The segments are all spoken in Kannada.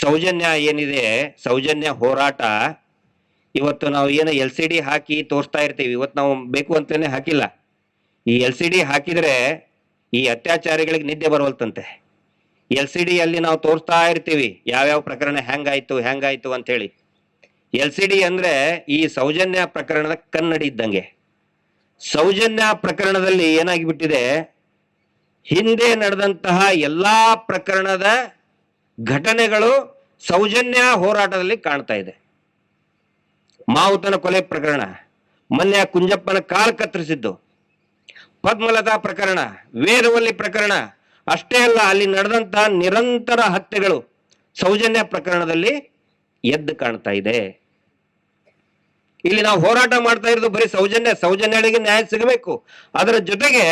ಸೌಜನ್ಯ ಏನಿದೆ, ಸೌಜನ್ಯ ಹೋರಾಟ, ಇವತ್ತು ನಾವು ಏನು ಎಲ್ ಸಿ ಡಿ ಹಾಕಿ ತೋರಿಸ್ತಾ ಇರ್ತೀವಿ, ಇವತ್ತು ನಾವು ಬೇಕು ಅಂತಲೇ ಹಾಕಿಲ್ಲ. ಈ ಎಲ್ ಸಿ ಡಿ ಹಾಕಿದ್ರೆ ಈ ಅತ್ಯಾಚಾರಿಗಳಿಗೆ ನಿದ್ದೆ ಬರವಲ್ತಂತೆ. ಎಲ್ ಸಿ ಡಿಯಲ್ಲಿ ನಾವು ತೋರಿಸ್ತಾ ಇರ್ತೀವಿ, ಯಾವ್ಯಾವ ಪ್ರಕರಣ ಹೆಂಗಾಯ್ತು ಹೆಂಗಾಯ್ತು ಅಂತ ಹೇಳಿ ಎಲ್ ಸಿ ಡಿ ಅಂದ್ರೆ ಈ ಸೌಜನ್ಯ ಪ್ರಕರಣದ ಕನ್ನಡಿ ಇದ್ದಂಗೆ. ಸೌಜನ್ಯ ಪ್ರಕರಣದಲ್ಲಿ ಏನಾಗಿಬಿಟ್ಟಿದೆ, ಹಿಂದೆ ನಡೆದಂತಹ ಎಲ್ಲಾ ಪ್ರಕರಣದ ಘಟನೆಗಳು ಸೌಜನ್ಯ ಹೋರಾಟದಲ್ಲಿ ಕಾಣ್ತಾ ಇದೆ. ಮಾವುತನ ಕೊಲೆ ಪ್ರಕರಣ ಮೊನ್ನೆ ಕುಂಜಪ್ಪನ ಕಾಲು ಕತ್ತರಿಸಿದ್ದು. ಪದ್ಮಲತಾ ಪ್ರಕರಣ, ವೇದವಲ್ಲಿ ಪ್ರಕರಣ, ಅಷ್ಟೇ ಅಲ್ಲ, ಅಲ್ಲಿ ನಡೆದಂತ ನಿರಂತರ ಹತ್ಯೆಗಳು ಸೌಜನ್ಯ ಪ್ರಕರಣದಲ್ಲಿ ಎದ್ದು ಕಾಣ್ತಾ ಇದೆ. ಇಲ್ಲಿ ನಾವು ಹೋರಾಟ ಮಾಡ್ತಾ ಇರೋದು ಬರೀ ಸೌಜನ್ಯ ಸೌಜನ್ಯಗಳಿಗೆ ನ್ಯಾಯ ಸಿಗಬೇಕು. ಅದರ ಜೊತೆಗೆ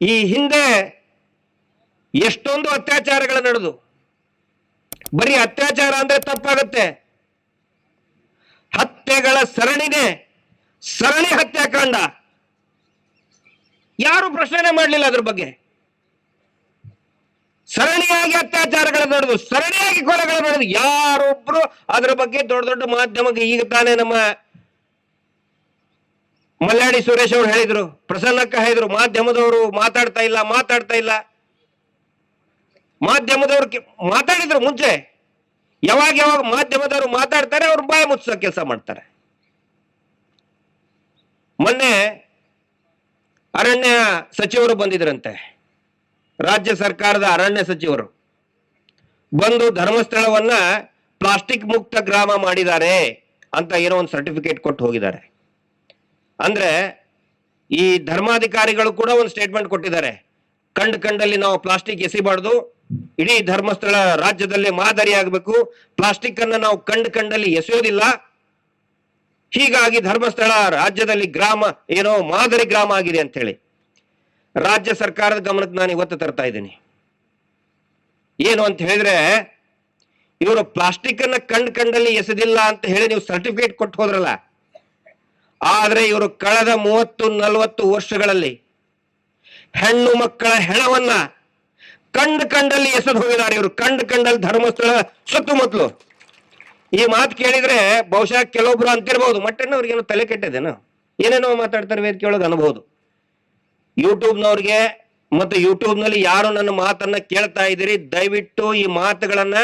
ಈ ಹಿಂದೆ ಎಷ್ಟೊಂದು ಅತ್ಯಾಚಾರಗಳು ನಡೆದು ಬರೀ ಅತ್ಯಾಚಾರ ಅಂದ್ರೆ ತಪ್ಪಾಗುತ್ತೆ. ಹತ್ಯೆಗಳ ಸರಣಿನೇ ಸರಣಿ ಹತ್ಯಾಕಾಂಡ. ಯಾರು ಪ್ರಶ್ನೆ ಮಾಡಲಿಲ್ಲ ಅದ್ರ ಬಗ್ಗೆ. ಸರಣಿಯಾಗಿ ಅತ್ಯಾಚಾರಗಳು ನಡೆದು, ಸರಣಿಯಾಗಿ ಕೊಲೆಗಳು ನಡೆದು, ಯಾರೊಬ್ರು ಅದ್ರ ಬಗ್ಗೆ ದೊಡ್ಡ ದೊಡ್ಡ ಮಾಧ್ಯಮಕ್ಕೆ ಈಗ ತಾನೇ ನಮ್ಮ ಮಲ್ಲಾಡಿ ಸುರೇಶ್ ಅವರು ಹೇಳಿದ್ರು, ಪ್ರಸನ್ನಕ್ಕ ಹೇಳಿದ್ರು, ಮಾಧ್ಯಮದವರು ಮಾತಾಡ್ತಾ ಇಲ್ಲ ಮಾತಾಡ್ತಾ ಇಲ್ಲ. ಮಾಧ್ಯಮದವ್ರು ಮಾತಾಡಿದ್ರು ಮುಂಚೆ ಯಾವಾಗ ಯಾವಾಗ ಮಾಧ್ಯಮದವರು ಮಾತಾಡ್ತಾರೆ ಅವ್ರು ಬಾಯಿ ಮುಚ್ಚೋ ಕೆಲಸ ಮಾಡ್ತಾರೆ. ಮೊನ್ನೆ ಅರಣ್ಯ ಸಚಿವರು ಬಂದಿದ್ರಂತೆ. ರಾಜ್ಯ ಸರ್ಕಾರದ ಅರಣ್ಯ ಸಚಿವರು. ಬಂದು ಧರ್ಮಸ್ಥಳವನ್ನ ಪ್ಲಾಸ್ಟಿಕ್ ಮುಕ್ತ ಗ್ರಾಮ ಮಾಡಿದ್ದಾರೆ ಅಂತ ಏನೋ ಒಂದು ಸರ್ಟಿಫಿಕೇಟ್ ಕೊಟ್ಟು ಹೋಗಿದ್ದಾರೆ. ಅಂದ್ರೆ ಈ ಧರ್ಮಾಧಿಕಾರಿಗಳು ಕೂಡ ಒಂದು ಸ್ಟೇಟ್ಮೆಂಟ್ ಕೊಟ್ಟಿದ್ದಾರೆ. ಕಂಡ್ ಕಂಡಲ್ಲಿ ನಾವು ಪ್ಲಾಸ್ಟಿಕ್ ಎಸಿಬಾರ್ದು ಇಡೀ ಧರ್ಮಸ್ಥಳ ರಾಜ್ಯದಲ್ಲಿ ಮಾದರಿ ಆಗಬೇಕು. ಪ್ಲಾಸ್ಟಿಕ್ ಅನ್ನ ನಾವು ಕಂಡ್ ಕಂಡಲ್ಲಿ ಎಸೆಯೋದಿಲ್ಲ. ಹೀಗಾಗಿ ಧರ್ಮಸ್ಥಳ ರಾಜ್ಯದಲ್ಲಿ ಗ್ರಾಮ, ಏನೋ ಮಾದರಿ ಗ್ರಾಮ ಆಗಿದೆ ಅಂತ ಹೇಳಿ ರಾಜ್ಯ ಸರ್ಕಾರದ ಗಮನಕ್ಕೆ ನಾನು ಇವತ್ತು ತರ್ತಾ ಇದ್ದೀನಿ. ಏನು ಅಂತ ಹೇಳಿದ್ರೆ, ಇವರು ಪ್ಲಾಸ್ಟಿಕ್ ಅನ್ನ ಕಂಡ್ ಕಂಡಲ್ಲಿ ಎಸೆದಿಲ್ಲ ಅಂತ ಹೇಳಿ ನೀವು ಸರ್ಟಿಫಿಕೇಟ್ ಕೊಟ್ಟು ಹೋದ್ರಲ್ಲ. ಆದ್ರೆ ಇವರು ಕಳೆದ ಮೂವತ್ತು, ನಲವತ್ತು ವರ್ಷಗಳಲ್ಲಿ ಹೆಣ್ಣು ಮಕ್ಕಳ ಹೆಣವನ್ನ ಕಂಡ್ ಕಂಡಲ್ಲಿ ಎಸೆದು ಹೋಗಿದ್ದಾರೆ ಇವರು. ಕಂಡ್ ಕಂಡಲ್ಲಿ ಧರ್ಮಸ್ಥಳ ಸುತ್ತಮುತ್ತಲು ಈ ಮಾತು ಕೇಳಿದ್ರೆ ಬಹುಶಃ ಕೆಲವೊಬ್ರು ಅಂತಿರ್ಬಹುದು ಮಟ್ಟಣ್ಣವ್ರಿಗೇನೋ ತಲೆ ಕೆಟ್ಟದೇನೋ? ಏನೇನೋ ಮಾತಾಡ್ತಾರೆ ವೇದಿಕೆ ಒಳಗೆ ಅನ್ಬಹುದು ಯೂಟ್ಯೂಬ್ನವ್ರಿಗೆ ಮತ್ತು ಯೂಟ್ಯೂಬ್ನಲ್ಲಿ ಯಾರು ನನ್ನ ಮಾತನ್ನ ಕೇಳ್ತಾ ಇದ್ದೀರಿ, ದಯವಿಟ್ಟು ಈ ಮಾತುಗಳನ್ನ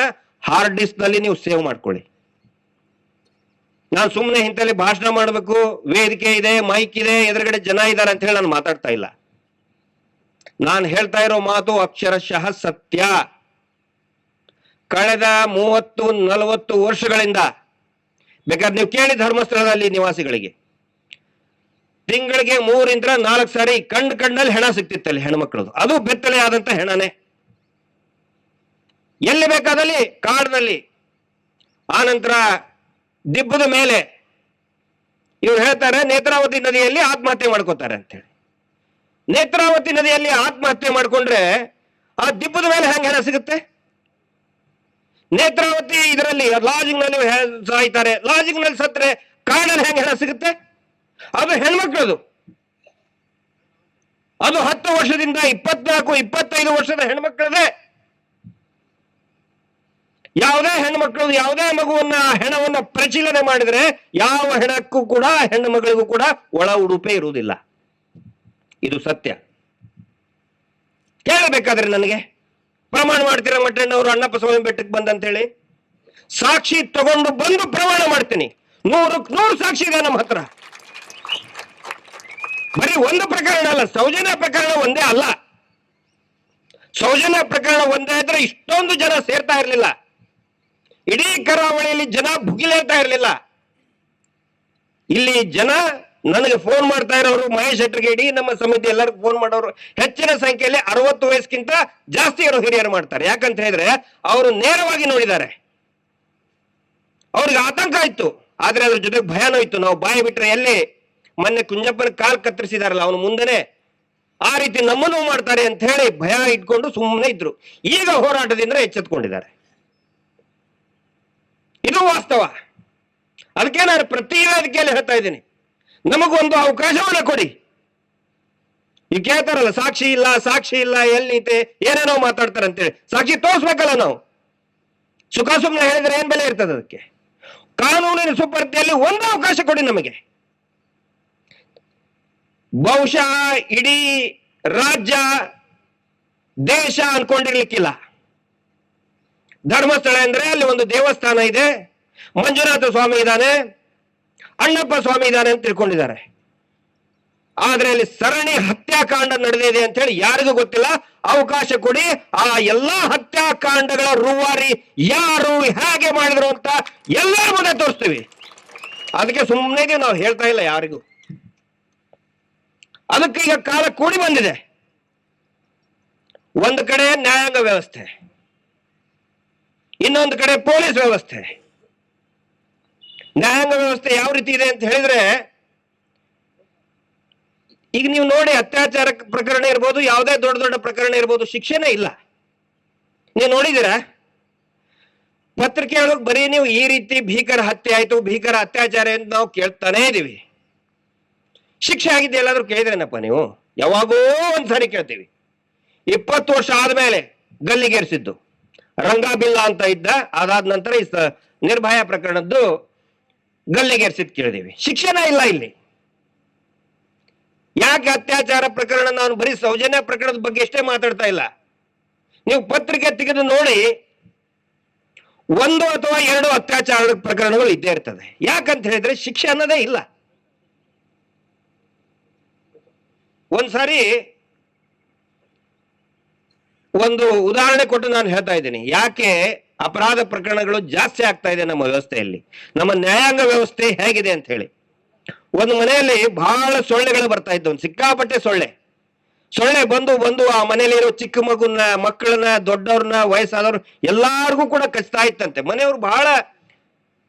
ಹಾರ್ಡ್ ಡಿಸ್ಕ್ನಲ್ಲಿ ನೀವು ಸೇವ್ ಮಾಡ್ಕೊಳ್ಳಿ. ನಾನು ಸುಮ್ಮನೆ ಇಂತಲ್ಲಿ ಭಾಷಣ ಮಾಡಬೇಕು. ವೇದಿಕೆ ಇದೆ ಮೈಕ್ ಇದೆ, ಎದುರುಗಡೆ ಜನ ಇದ್ದಾರೆ ಅಂತ ಹೇಳಿ ನಾನು ಮಾತಾಡ್ತಾ ಇಲ್ಲ. ನಾನು ಹೇಳ್ತಾ ಇರೋ ಮಾತು ಅಕ್ಷರಶಃ ಸತ್ಯ. ಕಳೆದ ಮೂವತ್ತು, ನಲವತ್ತು ವರ್ಷಗಳಿಂದ, ಬೇಕಾದ್ರೆ ನೀವು ಕೇಳಿ ಧರ್ಮಸ್ಥಳದಲ್ಲಿ ನಿವಾಸಿಗಳಿಗೆ. ತಿಂಗಳಿಗೆ ಮೂರಿಂದ ನಾಲ್ಕು ಸಾರಿ ಕಂಡ್ ಕಂಡಲ್ಲಿ ಹೆಣ ಸಿಗ್ತಿತ್ತಲ್ಲಿ ಹೆಣ್ಮಕ್ಳದು. ಅದು ಬೆತ್ತಲೆ ಆದಂತ ಹೆಣನೆ. ಎಲ್ಲಿ ಬೇಕಾದಲ್ಲಿ ಕಾಡಿನಲ್ಲಿ. ಆನಂತರ ದಿಬ್ಬದ ಮೇಲೆ ಇವ್ರು ಹೇಳ್ತಾರೆ, ನೇತ್ರಾವತಿ ನದಿಯಲ್ಲಿ ಆತ್ಮಹತ್ಯೆ ಮಾಡ್ಕೋತಾರೆ ಅಂತೇಳಿ ನೇತ್ರಾವತಿ ನದಿಯಲ್ಲಿ ಆತ್ಮಹತ್ಯೆ ಮಾಡಿಕೊಂಡ್ರೆ ಆ ದಿಬ್ಬದ ಮೇಲೆ ಹೆಂಗೆ ಹೆಣ ಸಿಗುತ್ತೆ? ನೇತ್ರಾವತಿ ಇದರಲ್ಲಿ ಲಾಜಿಂಗ್ನಲ್ಲಿ ಸಾಯ್ತಾರೆ. ಲಾಜಿಂಗ್ನಲ್ಲಿ ಸತ್ರೆ ಕಾಡಲ್ಲಿ ಹೆಂಗೆ ಹೆಣ ಸಿಗುತ್ತೆ? ಅದು ಹೆಣ್ಮಕ್ಳದು. ಅದು ಹತ್ತು ವರ್ಷದಿಂದ ಇಪ್ಪತ್ನಾಲ್ಕು, ಇಪ್ಪತ್ತೈದು ವರ್ಷದ ಹೆಣ್ಮಕ್ಳದೇ. ಯಾವುದೇ ಹೆಣ್ಮಕ್ಳು ಯಾವುದೇ ಮಗುವನ್ನ ಹೆಣವನ್ನ ಪರಿಶೀಲನೆ ಮಾಡಿದ್ರೆ ಯಾವ ಹೆಣಕ್ಕೂ ಕೂಡ, ಹೆಣ್ಣು ಮಗಳಿಗೂ ಕೂಡ ಒಳ ಉಡುಪೆ ಇರುವುದಿಲ್ಲ. ಇದು ಸತ್ಯ. ಕೇಳಬೇಕಾದ್ರೆ ನನಗೆ? ಪ್ರಮಾಣ ಮಾಡ್ತೀರಾ ಮಟ್ಟಣ್ಣವರು ಅಣ್ಣಪ್ಪ ಸ್ವಾಮಿ ಬೆಟ್ಟಕ್ಕೆ ಬಂದಂತ ಹೇಳಿ ಸಾಕ್ಷಿ ತಗೊಂಡು ಬಂದು ಪ್ರಮಾಣ ಮಾಡ್ತೀನಿ. ನೂರಕ್ಕೆ ನೂರು ಸಾಕ್ಷಿ ಇದೆ ನಮ್ಮ ಹತ್ರ. ಬರೀ ಒಂದು ಪ್ರಕರಣ ಅಲ್ಲ, ಸೌಜನ್ಯ ಪ್ರಕರಣ ಒಂದೇ ಅಲ್ಲ. ಸೌಜನ್ಯ ಪ್ರಕರಣ ಒಂದೇ ಇದ್ರೆ ಇಷ್ಟೊಂದು ಜನ ಸೇರ್ತಾ ಇರಲಿಲ್ಲ. ಇಡೀ ಕರಾವಳಿಯಲ್ಲಿ ಜನ ಭುಗಿಲೇತಾ ಇರಲಿಲ್ಲ. ಇಲ್ಲಿ ಜನ ನನಗೆ ಫೋನ್ ಮಾಡ್ತಾ ಇರೋರು ಮಹೇಶ್ ಶೆಟ್ಟರ್ಗೆ ಇಡೀ ನಮ್ಮ ಸಮಿತಿ ಎಲ್ಲರಿಗೂ ಫೋನ್ ಮಾಡೋರು, ಹೆಚ್ಚಿನ ಸಂಖ್ಯೆಯಲ್ಲಿ ಅರವತ್ತು ವಯಸ್ಸಿಗಿಂತ ಜಾಸ್ತಿ ಇರೋ ಹಿರಿಯರು ಮಾಡ್ತಾರೆ. ಯಾಕಂತ ಹೇಳಿದ್ರೆ ಅವರು ನೇರವಾಗಿ ನೋಡಿದ್ದಾರೆ. ಅವ್ರಿಗೆ ಆತಂಕ ಆಯ್ತು. ಆದ್ರೆ ಅದ್ರ ಜೊತೆಗೆ ಭಯನೂ ಇತ್ತು. ನಾವು ಬಾಯಿ ಬಿಟ್ರೆ ಎಲ್ಲಿ? ಮೊನ್ನೆ ಕುಂಜಪ್ಪನ ಕಾಲ್ ಕತ್ತರಿಸಿದಾರಲ್ಲ, ಅವನು ಮುಂದೆನೆ. ಆ ರೀತಿ ನಮ್ಮನ್ನು ಮಾಡ್ತಾರೆ ಅಂತ ಹೇಳಿ ಭಯ ಇಟ್ಕೊಂಡು ಸುಮ್ಮನೆ ಇದ್ರು. ಈಗ ಹೋರಾಟದಿಂದ ಎಚ್ಚೆತ್ಕೊಂಡಿದ್ದಾರೆ. ಇದು ವಾಸ್ತವ. ಅದಕ್ಕೆ ನಾನು ಪ್ರತಿ ವೇದಿಕೆಯಲ್ಲಿ ಹೇಳ್ತಾ ಇದ್ದೀನಿ. ನಮಗೊಂದು ಅವಕಾಶವನ್ನ ಕೊಡಿ. ಈ ಕೇಳ್ತಾರಲ್ಲ ಸಾಕ್ಷಿ ಇಲ್ಲ ಸಾಕ್ಷಿ ಇಲ್ಲ, ಎಲ್ಲಿತೆ, ಏನೇನೋ ಮಾತಾಡ್ತಾರೆ ಅಂತೇಳಿ ಸಾಕ್ಷಿ ತೋರಿಸ್ಬೇಕಲ್ಲ ನಾವು. ಸುಖ ಸುಮ್ಮನೆ ಹೇಳಿದ್ರೆ ಏನ್ ಬೆಲೆ ಇರ್ತದೆ ಅದಕ್ಕೆ? ಕಾನೂನಿನ ಸುಪರ್ತಿಯಲ್ಲಿ ಒಂದು ಅವಕಾಶ ಕೊಡಿ ನಮಗೆ. ಬಹುಶಃ ಇಡೀ ರಾಜ್ಯ ದೇಶ ಅನ್ಕೊಂಡಿರ್ಲಿಕ್ಕಿಲ್ಲ. ಧರ್ಮಸ್ಥಳ ಅಂದ್ರೆ ಅಲ್ಲಿ ಒಂದು ದೇವಸ್ಥಾನ ಇದೆ. ಮಂಜುನಾಥ ಸ್ವಾಮಿ ಇದ್ದಾನೆ. ಅಣ್ಣಪ್ಪ ಸ್ವಾಮಿ ಇದ್ದಾನೆ ಅಂತ ತಿಳ್ಕೊಂಡಿದ್ದಾರೆ. ಆದ್ರೆ ಅಲ್ಲಿ ಸರಣಿ ಹತ್ಯಾಕಾಂಡ ನಡೆದಿದೆ ಅಂತ ಹೇಳಿ ಯಾರಿಗೂ ಗೊತ್ತಿಲ್ಲ. ಅವಕಾಶ ಕೊಡಿ. ಆ ಎಲ್ಲಾ ಹತ್ಯಾಕಾಂಡಗಳ ರೂವಾರಿ ಯಾರು, ಹೇಗೆ ಮಾಡಿದ್ರು ಅಂತ ಎಲ್ಲರ ಮುಂದೆ ತೋರಿಸ್ತೀವಿ. ಅದಕ್ಕೆ ಸುಮ್ಮನೆ ನಾವು ಹೇಳ್ತಾ ಇಲ್ಲ ಯಾರಿಗೂ. ಅದಕ್ಕೆ ಈಗ ಕಾಲ ಕೂಡಿ ಬಂದಿದೆ. ಒಂದು ಕಡೆ ನ್ಯಾಯಾಂಗ ವ್ಯವಸ್ಥೆ, ಇನ್ನೊಂದು ಕಡೆ ಪೊಲೀಸ್ ವ್ಯವಸ್ಥೆ. ನ್ಯಾಯಾಂಗ ವ್ಯವಸ್ಥೆ ಯಾವ ರೀತಿ ಇದೆ ಅಂತ ಹೇಳಿದ್ರೆ, ಈಗ ನೀವು ನೋಡಿ ಅತ್ಯಾಚಾರ ಪ್ರಕರಣ ಇರ್ಬೋದು, ಯಾವುದೇ ದೊಡ್ಡ ದೊಡ್ಡ ಪ್ರಕರಣ ಇರ್ಬೋದು, ಶಿಕ್ಷೆನೇ ಇಲ್ಲ. ನೀವು ನೋಡಿದಿರಾ ಪತ್ರಿಕೆ ಒಳಗೆ ಬರೀ ನೀವು ಈ ರೀತಿ ಭೀಕರ ಹತ್ಯೆ ಆಯ್ತು, ಭೀಕರ ಅತ್ಯಾಚಾರ ಅಂತ ನಾವು ಕೇಳ್ತಾನೇ ಇದೀವಿ. ಶಿಕ್ಷೆ ಆಗಿದ್ದೆ ಎಲ್ಲಾದ್ರೂ ಕೇಳಿದ್ರೇನಪ್ಪ ನೀವು? ಯಾವಾಗೋ ಒಂದ್ಸರಿ ಕೇಳ್ತೀವಿ. ಇಪ್ಪತ್ತು ವರ್ಷ ಆದ್ಮೇಲೆ ಗಲ್ಲಿಗೇರಿಸಿದ್ದು. ರಂಗಾಬಿಲ್ಲ ಅಂತ ಇದ್ದ, ಅದಾದ ನಂತರ ಈ ನಿರ್ಭಯ ಪ್ರಕರಣದ್ದು ಗಲ್ಲಿಗೇರಿಸಿದ್ ಕೇಳಿದೀವಿ. ಶಿಕ್ಷಣ ಇಲ್ಲ ಇಲ್ಲಿ. ಯಾಕೆ ಅತ್ಯಾಚಾರ ಪ್ರಕರಣ ನಾನು ಬರೀ ಸೌಜನ್ಯ ಪ್ರಕರಣದ ಬಗ್ಗೆ ಎಷ್ಟೇ ಮಾತಾಡ್ತಾ ಇಲ್ಲ. ನೀವು ಪತ್ರಿಕೆ ತೆಗೆದು ನೋಡಿ, ಒಂದು ಅಥವಾ ಎರಡು ಅತ್ಯಾಚಾರದ ಪ್ರಕರಣಗಳು ಇದ್ದೇ ಇರ್ತದೆ. ಯಾಕಂತ ಹೇಳಿದ್ರೆ ಶಿಕ್ಷೆ ಇಲ್ಲ. ಒಂದ್ಸಾರಿ ಒಂದು ಉದಾಹರಣೆ ಕೊಟ್ಟು ನಾನು ಹೇಳ್ತಾ ಇದ್ದೀನಿ. ಯಾಕೆ ಅಪರಾಧ ಪ್ರಕರಣಗಳು ಜಾಸ್ತಿ ಆಗ್ತಾ ಇದೆ ನಮ್ಮ ವ್ಯವಸ್ಥೆಯಲ್ಲಿ. ನಮ್ಮ ನ್ಯಾಯಾಂಗ ವ್ಯವಸ್ಥೆ ಹೇಗಿದೆ ಅಂತ ಹೇಳಿ. ಒಂದು ಮನೆಯಲ್ಲಿ ಬಹಳ ಸೊಳ್ಳೆಗಳು ಬರ್ತಾ ಇದ್ದವು. ಸಿಕ್ಕಾಪಟ್ಟೆ ಸೊಳ್ಳೆ. ಸೊಳ್ಳೆ ಬಂದು ಬಂದು ಆ ಮನೆಯಲ್ಲಿರೋ ಚಿಕ್ಕ ಮಗುನ, ಮಕ್ಕಳನ್ನ, ದೊಡ್ಡವ್ರನ್ನ, ವಯಸ್ಸಾದವ್ರು ಎಲ್ಲಾರ್ಗೂ ಕೂಡ ಕಚ್ತಾ ಇತ್ತಂತೆ. ಮನೆಯವ್ರು ಬಹಳ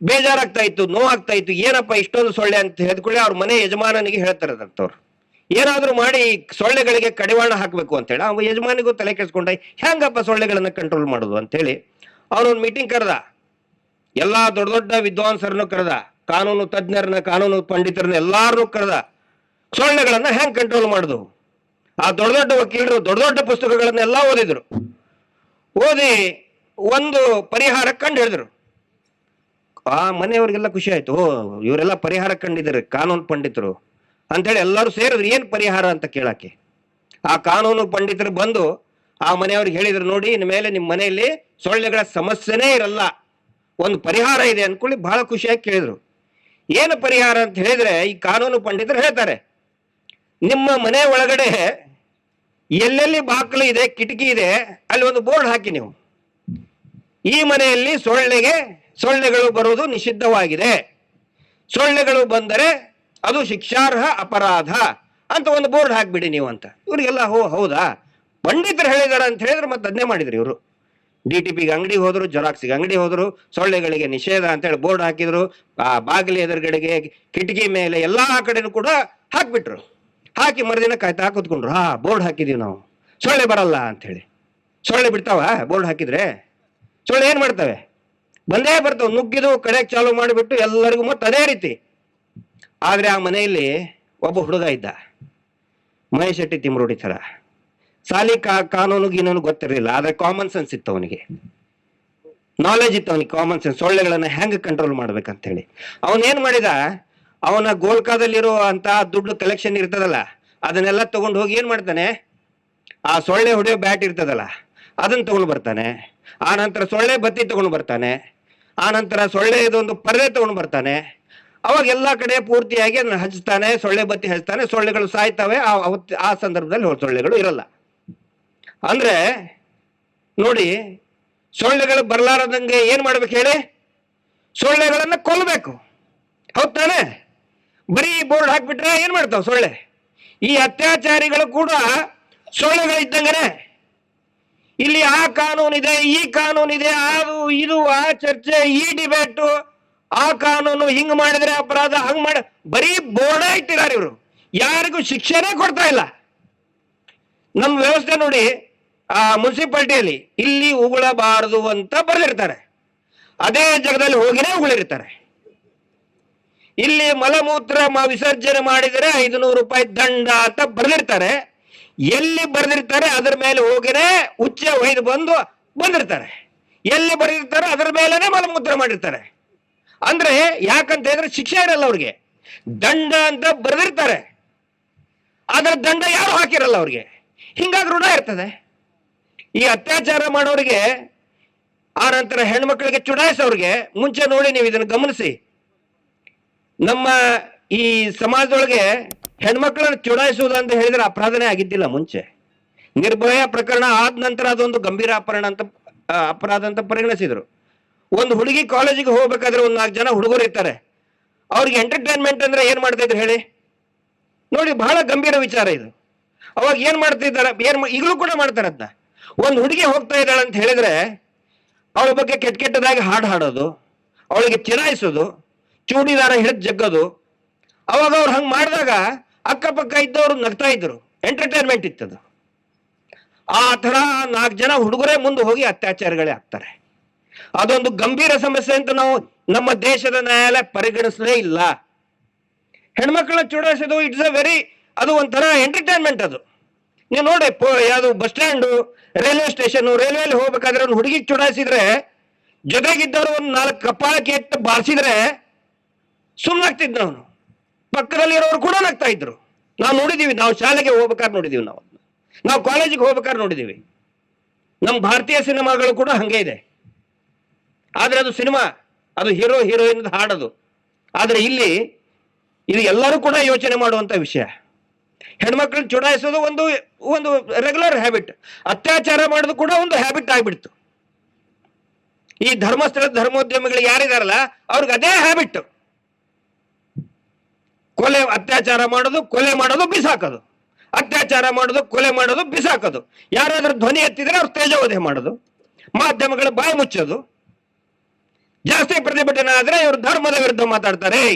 ಬೇಜಾರಾಗ್ತಾ ಇತ್ತು, ನೋವಾಗ್ತಾ ಇತ್ತು. ಏನಪ್ಪ ಇಷ್ಟೊಂದು ಸೊಳ್ಳೆ ಅಂತ ಹೇಳ್ಕೊಳ್ಳಿ ಅವ್ರ ಮನೆ ಯಜಮಾನನಿಗೆ ಹೇಳ್ತಾರಂತವ್ರು ಏನಾದ್ರೂ ಮಾಡಿ ಸೊಳ್ಳೆಗಳಿಗೆ ಕಡಿವಾಣ ಹಾಕಬೇಕು ಅಂತೇಳಿ ಅವ ಯಜಮಾನಿಗೂ ತಲೆ ಕೆಡ್ಸ್ಕೊಂಡ ಹೆಂಗಪ್ಪ ಸೊಳ್ಳೆಗಳನ್ನ ಕಂಟ್ರೋಲ್ ಮಾಡೋದು? ಅಂತೇಳಿ ಅವನೊಂದು ಮೀಟಿಂಗ್ ಕರೆದ. ಎಲ್ಲ ದೊಡ್ಡ ದೊಡ್ಡ ವಿದ್ವಾಂಸರನ್ನು ಕರೆದ. ಕಾನೂನು ತಜ್ಞರನ್ನ, ಕಾನೂನು ಪಂಡಿತರನ್ನ ಎಲ್ಲಾರನ್ನು ಕರೆದ. ಸೊಳ್ಳೆಗಳನ್ನ ಹೆಂಗ್ ಕಂಟ್ರೋಲ್ ಮಾಡುದು? ಆ ದೊಡ್ಡ ದೊಡ್ಡ ವಕೀಲರು ದೊಡ್ಡ ದೊಡ್ಡ ಪುಸ್ತಕಗಳನ್ನೆಲ್ಲ ಓದಿದ್ರು. ಓದಿ ಒಂದು ಪರಿಹಾರ ಕಂಡು ಹೇಳಿದ್ರು ಆ ಮನೆಯವ್ರಿಗೆಲ್ಲ ಖುಷಿ ಆಯ್ತು. ಇವರೆಲ್ಲ ಪರಿಹಾರ ಕಂಡಿದ್ದಾರೆ, ಕಾನೂನು ಪಂಡಿತರು. ಅಂತೇಳಿ ಎಲ್ಲರೂ ಸೇರಿದ್ರು, ಏನ್ ಪರಿಹಾರ ಅಂತ ಕೇಳಕ್ಕೆ? ಆ ಕಾನೂನು ಪಂಡಿತರು ಬಂದು ಆ ಮನೆಯವ್ರಿಗೆ ಹೇಳಿದ್ರು, ನೋಡಿ, ಇನ್ಮೇಲೆ ಮೇಲೆ ನಿಮ್ಮ ಮನೆಯಲ್ಲಿ ಸೊಳ್ಳೆಗಳ ಸಮಸ್ಯೆನೇ ಇರಲ್ಲ. ಒಂದು ಪರಿಹಾರ ಇದೆ ಅಂದ್ಕೊಳ್ಳಿ ಬಹಳ ಖುಷಿಯಾಗಿ ಕೇಳಿದ್ರು. ಏನು ಪರಿಹಾರ ಅಂತ ಹೇಳಿದ್ರೆ, ಈ ಕಾನೂನು ಪಂಡಿತರು ಹೇಳ್ತಾರೆ, ನಿಮ್ಮ ಮನೆ ಒಳಗಡೆ ಎಲ್ಲೆಲ್ಲಿ ಬಾಕಲು ಇದೆ, ಕಿಟಕಿ ಇದೆ, ಅಲ್ಲಿ ಒಂದು ಬೋರ್ಡ್ ಹಾಕಿ ನೀವು. ಈ ಮನೆಯಲ್ಲಿ ಸೊಳ್ಳೆಗೆ, ಸೊಳ್ಳೆಗಳು ಬರುವುದು ನಿಷಿದ್ಧವಾಗಿದೆ. ಸೊಳ್ಳೆಗಳು ಬಂದರೆ ಅದು ಶಿಕ್ಷಾರ್ಹ ಅಪರಾಧ ಅಂತ ಒಂದು ಬೋರ್ಡ್ ಹಾಕಿಬಿಡಿ ನೀವು ಅಂತ. ಇವರಿಗೆಲ್ಲ ಹೋ, ಹೌದಾ? ಪಂಡಿತರು ಹೇಳಿದಾರ ಅಂತ ಹೇಳಿದ್ರೆ ಮತ್ತೆ ಅದನ್ನೇ ಮಾಡಿದ್ರು ಇವರು. ಡಿ ಟಿ ಪಿಗೆ ಅಂಗಡಿ ಹೋದ್ರು, ಜೆರಾಕ್ಸ್ಗೆ ಅಂಗಡಿ ಹೋದ್ರು, ಸೊಳ್ಳೆಗಳಿಗೆ ನಿಷೇಧ ಅಂತ ಹೇಳಿ ಬೋರ್ಡ್ ಹಾಕಿದ್ರು, ಆ ಬಾಗಿಲು ಎದುರುಗಡೆಗೆ ಕಿಟಕಿ ಮೇಲೆ ಎಲ್ಲಾ ಕಡೆನೂ ಕೂಡ ಹಾಕ್ಬಿಟ್ರು. ಹಾಕಿ ಮರುದಿನ ಕಾಯ್ತಾ ಕೂತ್ಕೊಂಡ್ರು. ಹಾ, ಬೋರ್ಡ್ ಹಾಕಿದೀವಿ ನಾವು. ಸೊಳ್ಳೆ ಬರಲ್ಲ ಅಂತ ಹೇಳಿ. ಸೊಳ್ಳೆ ಬಿಡ್ತಾವ? ಬೋರ್ಡ್ ಹಾಕಿದ್ರೆ? ಸೊಳ್ಳೆ ಏನ್ ಮಾಡ್ತವೆ? ಬಂದೇ ಬರ್ತವೆ, ನುಗ್ಗಿದು ಕಡೆಗೆ ಚಾಲು ಮಾಡಿಬಿಟ್ಟು ಎಲ್ಲರಿಗೂ ಮತ್ತೆ ಅದೇ ರೀತಿ. ಆದ್ರೆ ಆ ಮನೆಯಲ್ಲಿ ಒಬ್ಬ ಹುಡುಗ ಇದ್ದ. ಮಹೇಶ್ ಶೆಟ್ಟಿ ತಿಮ್ರೋಡಿ ಥರ. ಸಾಲಿ ಕಾನೂನು ಗೀನೂನು ಗೊತ್ತಿರಲಿಲ್ಲ, ಆದ್ರೆ ಕಾಮನ್ ಸೆನ್ಸ್ ಇತ್ತು ಅವನಿಗೆ. ನಾಲೆಜ್ ಇತ್ತು ಅವನಿಗೆ ಕಾಮನ್ ಸೆನ್ಸ್ ಸೊಳ್ಳೆಗಳನ್ನ ಹೆಂಗ್ ಕಂಟ್ರೋಲ್ ಮಾಡ್ಬೇಕಂತ ಹೇಳಿ ಅವನ್ ಏನ್ ಮಾಡಿದ? ಅವನ ಗೋಲ್ಕಾದಲ್ಲಿರೋ ಅಂತ ದುಡ್ಡು ಕಲೆಕ್ಷನ್ ಇರ್ತದಲ್ಲ, ಅದನ್ನೆಲ್ಲ ತಗೊಂಡು ಹೋಗಿ ಏನ್ ಮಾಡ್ತಾನೆ? ಆ ಸೊಳ್ಳೆ ಹೊಡೆಯೋ ಬ್ಯಾಟ್ ಇರ್ತದಲ್ಲ ಅದನ್ನ ತಗೊಂಡು ಬರ್ತಾನೆ. ಆ ನಂತರ ಸೊಳ್ಳೆ ಬತ್ತಿ ತಗೊಂಡು ಬರ್ತಾನೆ. ಆ ನಂತರ ಸೊಳ್ಳೆ ಇದೊಂದು ಪರದೆ ತಗೊಂಡು ಬರ್ತಾನೆ. ಅವಾಗ ಎಲ್ಲಾ ಕಡೆ ಪೂರ್ತಿಯಾಗಿ ಅದನ್ನ ಹಚ್ತಾನೆ, ಸೊಳ್ಳೆ ಬತ್ತಿ ಹಚ್ತಾನೆ, ಸೊಳ್ಳೆಗಳು ಸಾಯ್ತವೆ. ಆ ಸಂದರ್ಭದಲ್ಲಿ ಸೊಳ್ಳೆಗಳು ಇರಲ್ಲ. ಅಂದ್ರೆ ನೋಡಿ ಸೊಳ್ಳೆಗಳು ಬರ್ಲಾರದಂಗೆ ಏನ್ ಮಾಡ್ಬೇಕು ಹೇಳಿ? ಸೊಳ್ಳೆಗಳನ್ನ ಕೊಲ್ಲಬೇಕು ಹೌದ್ ತಾನೆ? ಬರೀ ಬೋರ್ಡ್ ಹಾಕ್ಬಿಟ್ರೆ ಏನ್ ಮಾಡ್ತಾವ ಸೊಳ್ಳೆ? ಈ ಅತ್ಯಾಚಾರಿಗಳು ಕೂಡ ಸೊಳ್ಳೆಗಳು ಇದ್ದಂಗನೆ ಇಲ್ಲಿ ಆ ಕಾನೂನಿದೆ, ಈ ಕಾನೂನಿದೆ, ಅದು, ಇದು, ಆ ಚರ್ಚೆ, ಈ ಡಿಬೇಟು, ಆ ಕಾನೂನು ಹಿಂಗ್ ಮಾಡಿದ್ರೆ ಅಪರಾಧ, ಹಂಗ್ ಮಾಡ, ಬರೀ ಬೋರ್ಡ ಇಟ್ಟಿದ್ದಾರೆ ಇವರು. ಯಾರಿಗೂ ಶಿಕ್ಷೆನೇ ಕೊಡ್ತಾ ಇಲ್ಲ. ನಮ್ಮ ವ್ಯವಸ್ಥೆ ನೋಡಿ ಆ ಮುನ್ಸಿಪಾಲ್ಟಿಯಲ್ಲಿ ಇಲ್ಲಿ ಉಗುಳಬಾರದು ಅಂತ ಬರೆದಿರ್ತಾರೆ. ಅದೇ ಜಾಗದಲ್ಲಿ ಹೋಗಿನೇ ಉಗುಳಿರ್ತಾರೆ. ಇಲ್ಲಿ ಮಲಮೂತ್ರ ವಿಸರ್ಜನೆ ಮಾಡಿದರೆ ಐದುನೂರು ರೂಪಾಯಿ ದಂಡ ಅಂತ ಬರೆದಿರ್ತಾರೆ. ಎಲ್ಲಿ ಬರೆದಿರ್ತಾರೆ ಅದರ ಮೇಲೆ ಹೋಗಿನೇ ಉಚ್ಚ ಒಯ್ದು ಬಂದು ಬಂದಿರ್ತಾರೆ. ಎಲ್ಲಿ ಬರೆದಿರ್ತಾರೋ ಅದರ ಮೇಲೇನೆ ಮಲಮೂತ್ರ ಮಾಡಿರ್ತಾರೆ. ಅಂದ್ರೆ ಯಾಕಂತ ಹೇಳಿದ್ರೆ ಶಿಕ್ಷೆ ಇರಲ್ಲ ಅವ್ರಿಗೆ. ದಂಡ ಅಂತ ಬರೆದಿರ್ತಾರೆ. ಅದರ ದಂಡ ಯಾರು ಹಾಕಿರಲ್ಲ ಅವ್ರಿಗೆ? ಹಿಂಗಾಗಿ ಋಣ ಇರ್ತದೆ. ಈ ಅತ್ಯಾಚಾರ ಮಾಡೋರಿಗೆ, ಆ ನಂತರ ಹೆಣ್ಮಕ್ಳಿಗೆ ಚುಡಾಯಿಸೋರಿಗೆ ಮುಂಚೆ ನೋಡಿ ನೀವು ಇದನ್ನು ಗಮನಿಸಿ. ನಮ್ಮ ಈ ಸಮಾಜದೊಳಗೆ ಹೆಣ್ಮಕ್ಳನ್ನ ಚುಡಾಯಿಸುವುದು ಅಂತ ಹೇಳಿದ್ರೆ ಅಪರಾಧನೇ ಆಗಿದ್ದಿಲ್ಲ ಮುಂಚೆ. ನಿರ್ಭಯ ಪ್ರಕರಣ ಆದ ನಂತರ ಅದೊಂದು ಗಂಭೀರ ಅಪರಾಧ ಅಂತ ಅಪರಾಧ ಅಂತ ಪರಿಗಣಿಸಿದ್ರು. ಒಂದು ಹುಡುಗಿ ಕಾಲೇಜಿಗೆ ಹೋಗ್ಬೇಕಾದ್ರೆ ಒಂದು ನಾಲ್ಕು ಜನ ಹುಡುಗರು ಇರ್ತಾರೆ. ಅವ್ರಿಗೆ ಎಂಟರ್ಟೈನ್ಮೆಂಟ್ ಅಂದ್ರೆ ಏನ್ ಮಾಡ್ತಾ ಇದ್ರು ಹೇಳಿ? ನೋಡಿ ಬಹಳ ಗಂಭೀರ ವಿಚಾರ ಇದು. ಅವಾಗ ಏನ್ ಮಾಡ್ತಿದ್ದಾರೆ? ಏನ್ ಈಗಲೂ ಕೂಡ ಮಾಡ್ತಾರೆ ಅದನ್ನ ಒಂದು ಹುಡುಗಿ ಹೋಗ್ತಾ ಇದ್ದಾಳೆ ಅಂತ ಹೇಳಿದ್ರೆ ಅವಳ ಬಗ್ಗೆ ಕೆಟ್ಟ ಕೆಟ್ಟದಾಗಿ ಹಾಡು ಹಾಡೋದು, ಅವಳಿಗೆ ಚಿರಾಯಿಸೋದು, ಚೂಡಿದಾರ ಹಿಡಿದು ಜಗ್ಗೋದು. ಅವಾಗ ಅವ್ರು ಹಂಗೆ ಮಾಡಿದಾಗ ಅಕ್ಕಪಕ್ಕ ಇದ್ದವರು ನಗ್ತಾ ಇದ್ರು. ಎಂಟರ್ಟೈನ್ಮೆಂಟ್ ಇತ್ತದು ಆ ಥರ ನಾಲ್ಕು ಜನ ಹುಡುಗರೇ ಮುಂದೆ ಹೋಗಿ ಅತ್ಯಾಚಾರಗಳೇ ಆಗ್ತಾರೆ. ಅದೊಂದು ಗಂಭೀರ ಸಮಸ್ಯೆ ಅಂತ ನಾವು ನಮ್ಮ ದೇಶದ ನ್ಯಾಯಾಲಯ ಪರಿಗಣಿಸಲೇ ಇಲ್ಲ. ಹೆಣ್ಮಕ್ಳನ್ನ ಚುಡಾಯಿಸೋದು, ಇಟ್ಸ್ ಅ ವೆರಿ, ಅದು ಒಂಥರ ಎಂಟರ್ಟೈನ್ಮೆಂಟ್ ಅದು. ನೀವು ನೋಡಿ ಯಾವುದು, ಬಸ್ ಸ್ಟ್ಯಾಂಡು ರೈಲ್ವೆ ಸ್ಟೇಷನ್, ರೈಲ್ವೆಯಲ್ಲಿ ಹೋಗ್ಬೇಕಾದ್ರೆ ಒಂದು ಹುಡುಗಿ ಚುಡಾಯಿಸಿದ್ರೆ ಜೊತೆಗಿದ್ದವರು ಒಂದು ನಾಲ್ಕು ಕಪಾಳಕ್ಕೆ ಎತ್ತು ಬಾರಿಸಿದ್ರೆ ಸುಮ್ಮನಾಗ್ತಿದ್ದ ಅವನು. ಪಕ್ಕದಲ್ಲಿರೋರು ಕೂಡ ನಗ್ತಾ ಇದ್ರು. ನಾವು ನೋಡಿದೀವಿ, ನಾವು ಶಾಲೆಗೆ ಹೋಗ್ಬೇಕಾದ್ರೆ ನೋಡಿದೀವಿ ನಾವು. ನಾವು ಕಾಲೇಜಿಗೆ ಹೋಗ್ಬೇಕಾದ್ರೆ ನೋಡಿದೀವಿ. ನಮ್ಮ ಭಾರತೀಯ ಸಿನಿಮಾಗಳು ಕೂಡ ಹಂಗೆ ಇದೆ. ಆದ್ರೆ ಅದು ಸಿನಿಮಾ, ಅದು ಹೀರೋ ಹೀರೋಯಿನ್ ಹಾಡೋದು. ಆದ್ರೆ ಇಲ್ಲಿ ಇದು ಎಲ್ಲರೂ ಕೂಡ ಯೋಚನೆ ಮಾಡುವಂತ ವಿಷಯ. ಹೆಣ್ಮಕ್ಳನ್ನ ಚುಡಾಯಿಸೋದು ಒಂದು ಒಂದು ರೆಗ್ಯುಲರ್ ಹ್ಯಾಬಿಟ್ ಅತ್ಯಾಚಾರ ಮಾಡೋದು ಕೂಡ ಒಂದು ಹ್ಯಾಬಿಟ್ ಆಗಿಬಿಡ್ತು. ಈ ಧರ್ಮಸ್ಥಳ ಧರ್ಮೋದ್ಯಮಿಗಳು ಯಾರಿದಾರಲ್ಲ, ಅವ್ರಿಗೆ ಅದೇ ಹ್ಯಾಬಿಟ್ ಕೊಲೆ, ಅತ್ಯಾಚಾರ ಮಾಡೋದು, ಕೊಲೆ ಮಾಡೋದು ಬಿಸಾಕೋದು. ಅತ್ಯಾಚಾರ ಮಾಡೋದು, ಕೊಲೆ ಮಾಡೋದು ಬಿಸಾಕೋದು. ಯಾರಾದ್ರೂ ಧ್ವನಿ ಎತ್ತಿದ್ರೆ ಅವ್ರು ತೇಜೋವಧೆ ಮಾಡೋದು. ಮಾಧ್ಯಮಗಳ ಬಾಯಿ ಮುಚ್ಚೋದು. ಜಾಸ್ತಿ ಪ್ರತಿಭಟನೆ ಆದ್ರೆ ಇವರು ಧರ್ಮದ ವಿರುದ್ಧ ಮಾತಾಡ್ತಾರೆ.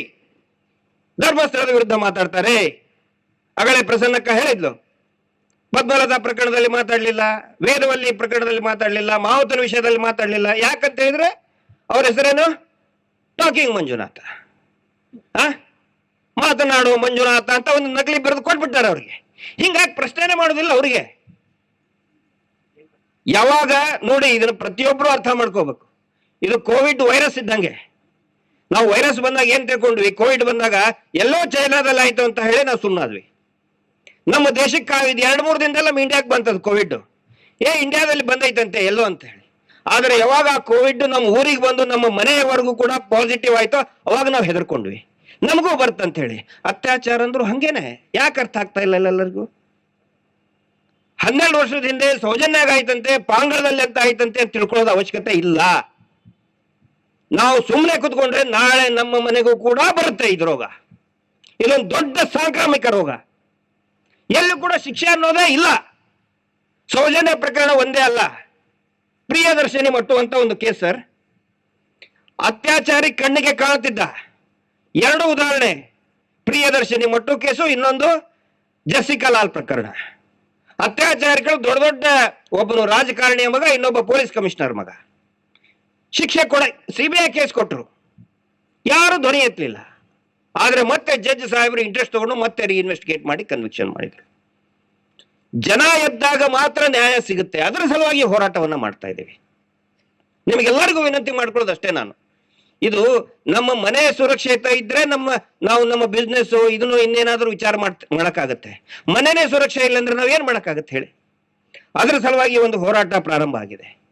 ಧರ್ಮಸ್ಥಳದ ವಿರುದ್ಧ ಮಾತಾಡ್ತಾರೆ. ಅಗಳೇ ಪ್ರಸನ್ನಕ್ಕ ಹೇಳಿದ್ಲು. ಪದ್ಮಲತಾ ಪ್ರಕರಣದಲ್ಲಿ ಮಾತಾಡಲಿಲ್ಲ, ವೇದವಲ್ಲಿ ಪ್ರಕರಣದಲ್ಲಿ ಮಾತಾಡ್ಲಿಲ್ಲ, ಮಾವುತನ ವಿಷಯದಲ್ಲಿ ಮಾತಾಡಲಿಲ್ಲ. ಯಾಕಂತ ಹೇಳಿದ್ರೆ ಅವ್ರ ಹೆಸರೇನು? ಟಾಕಿಂಗ್ ಮಂಜುನಾಥ. ಆ? ಮಾತನಾಡು ಮಂಜುನಾಥ ಅಂತ ಒಂದು ನಕಲಿ ಬರೆದು ಕೊಟ್ಬಿಟ್ಟಾರೆ ಅವ್ರಿಗೆ. ಹಿಂಗಾಗಿ ಪ್ರಶ್ನೆನೇ ಮಾಡೋದಿಲ್ಲ ಅವ್ರಿಗೆ. ಯಾವಾಗ ನೋಡಿ ಇದನ್ನ ಪ್ರತಿಯೊಬ್ಬರು ಅರ್ಥ ಮಾಡ್ಕೋಬೇಕು. ಇದು ಕೋವಿಡ್ ವೈರಸ್ ಇದ್ದಂಗೆ. ನಾವು ವೈರಸ್ ಬಂದಾಗ ಏನ್ ತಿಳ್ಕೊಂಡ್ವಿ? ಕೋವಿಡ್ ಬಂದಾಗ ಎಲ್ಲೋ ಚೈನಾದಲ್ಲಿ ಆಯ್ತು ಅಂತ ಹೇಳಿ ನಾವು ಸುಮ್ಮನಾದ್ವಿ ನಮ್ಮ ದೇಶಕ್ಕೆ ಇದು ಎರಡು ಮೂರು ದಿನದಲ್ಲ ನಮ್ಮ ಇಂಡಿಯಾಕ್ಕೆ ಬಂತದ್ದು ಕೋವಿಡ್ ಏ ಇಂಡಿಯಾದಲ್ಲಿ ಬಂದೈತಂತೆ ಎಲ್ಲೋ ಅಂತ ಹೇಳಿ. ಆದ್ರೆ ಯಾವಾಗ ಆ ಕೋವಿಡ್ ನಮ್ಮ ಊರಿಗೆ ಬಂದು ನಮ್ಮ ಮನೆಯವರೆಗೂ ಕೂಡ ಪಾಸಿಟಿವ್ ಆಯ್ತೋ, ಅವಾಗ ನಾವು ಹೆದರ್ಕೊಂಡ್ವಿ. ನಮಗೂ ಬರ್ತಂತ ಹೇಳಿ. ಅತ್ಯಾಚಾರ ಅಂದ್ರು ಹಂಗೇನೆ. ಯಾಕೆ ಅರ್ಥ ಆಗ್ತಾ ಇಲ್ಲ ಎಲ್ಲರಿಗೂ? ಹನ್ನೆರಡು ವರ್ಷದ ಹಿಂದೆ ಸೌಜನ್ಯಾಗ ಆಯ್ತಂತೆ ಪಾಂಗಡದಲ್ಲಿ ಅಂತ ಆಯ್ತಂತೆ ಅಂತ ತಿಳ್ಕೊಳ್ಳೋದು ಅವಶ್ಯಕತೆ ಇಲ್ಲ. ನಾವು ಸುಮ್ಮನೆ ಕುತ್ಕೊಂಡ್ರೆ ನಾಳೆ ನಮ್ಮ ಮನೆಗೂ ಕೂಡ ಬರುತ್ತೆ ಇದು ರೋಗ. ಇದೊಂದು ದೊಡ್ಡ ಸಾಂಕ್ರಾಮಿಕ ರೋಗ. ಎಲ್ಲೂ ಕೂಡ ಶಿಕ್ಷೆ ಅನ್ನೋದೇ ಇಲ್ಲ. ಸೌಜನ್ಯ ಪ್ರಕರಣ ಒಂದೇ ಅಲ್ಲ. ಪ್ರಿಯದರ್ಶಿನಿ ಮಟ್ಟು ಅಂತ ಒಂದು ಕೇಸ್ ಸರ್. ಅತ್ಯಾಚಾರಿ ಕಣ್ಣಿಗೆ ಕಾಣುತ್ತಿದ್ದ. ಎರಡು ಉದಾಹರಣೆ. ಪ್ರಿಯದರ್ಶಿನಿ ಮಟ್ಟು ಕೇಸು, ಇನ್ನೊಂದು ಜಸಿಕಾ ಲಾಲ್ ಪ್ರಕರಣ. ಅತ್ಯಾಚಾರಿಗಳು ದೊಡ್ಡ ದೊಡ್ಡ ಒಬ್ಬನು ರಾಜಕಾರಣಿಯ ಮಗ, ಇನ್ನೊಬ್ಬ ಪೊಲೀಸ್ ಕಮಿಷನರ್ ಮಗ. ಶಿಕ್ಷೆ ಕೊಡ ಸಿಬಿಐ ಕೇಸ್ ಕೊಟ್ಟರು ಯಾರು ಧ್ವನಿ ಎತ್ತಲಿಲ್ಲ. ಆದ್ರೆ ಮತ್ತೆ ಜಡ್ಜ್ ಸಾಹೇಬರು ಇಂಟ್ರೆಸ್ಟ್ ತಗೊಂಡು ಮತ್ತೆ ರೀಇನ್ವೆಸ್ಟಿಗೇಟ್ ಮಾಡಿ ಕನ್ವಿಕ್ಷನ್ ಮಾಡಿದ್ರು. ಜನ ಎದ್ದಾಗ ಮಾತ್ರ ನ್ಯಾಯ ಸಿಗುತ್ತೆ. ಅದರ ಸಲುವಾಗಿ ಹೋರಾಟವನ್ನ ಮಾಡ್ತಾ ಇದ್ದೀವಿ. ನಿಮಗೆಲ್ಲರಿಗೂ ವಿನಂತಿ ಮಾಡ್ಕೊಳ್ಳೋದು ಅಷ್ಟೇ ನಾನು. ಇದು ನಮ್ಮ ಮನೆ ಸುರಕ್ಷಿತ ಇದ್ರೆ ನಮ್ಮ, ನಾವು ನಮ್ಮ ಬಿಸ್ನೆಸ್ ಇದನ್ನು ಇನ್ನೇನಾದ್ರೂ ವಿಚಾರ ಮಾಡ್ ಮಾಡಕ್ಕಾಗತ್ತೆ. ಮನೆನೇ ಸುರಕ್ಷೆ ಇಲ್ಲ ಅಂದ್ರೆ ನಾವು ಏನ್ ಮಾಡಕ್ಕಾಗತ್ತೆ ಹೇಳಿ. ಅದರ ಸಲುವಾಗಿ ಒಂದು ಹೋರಾಟ ಪ್ರಾರಂಭ ಆಗಿದೆ.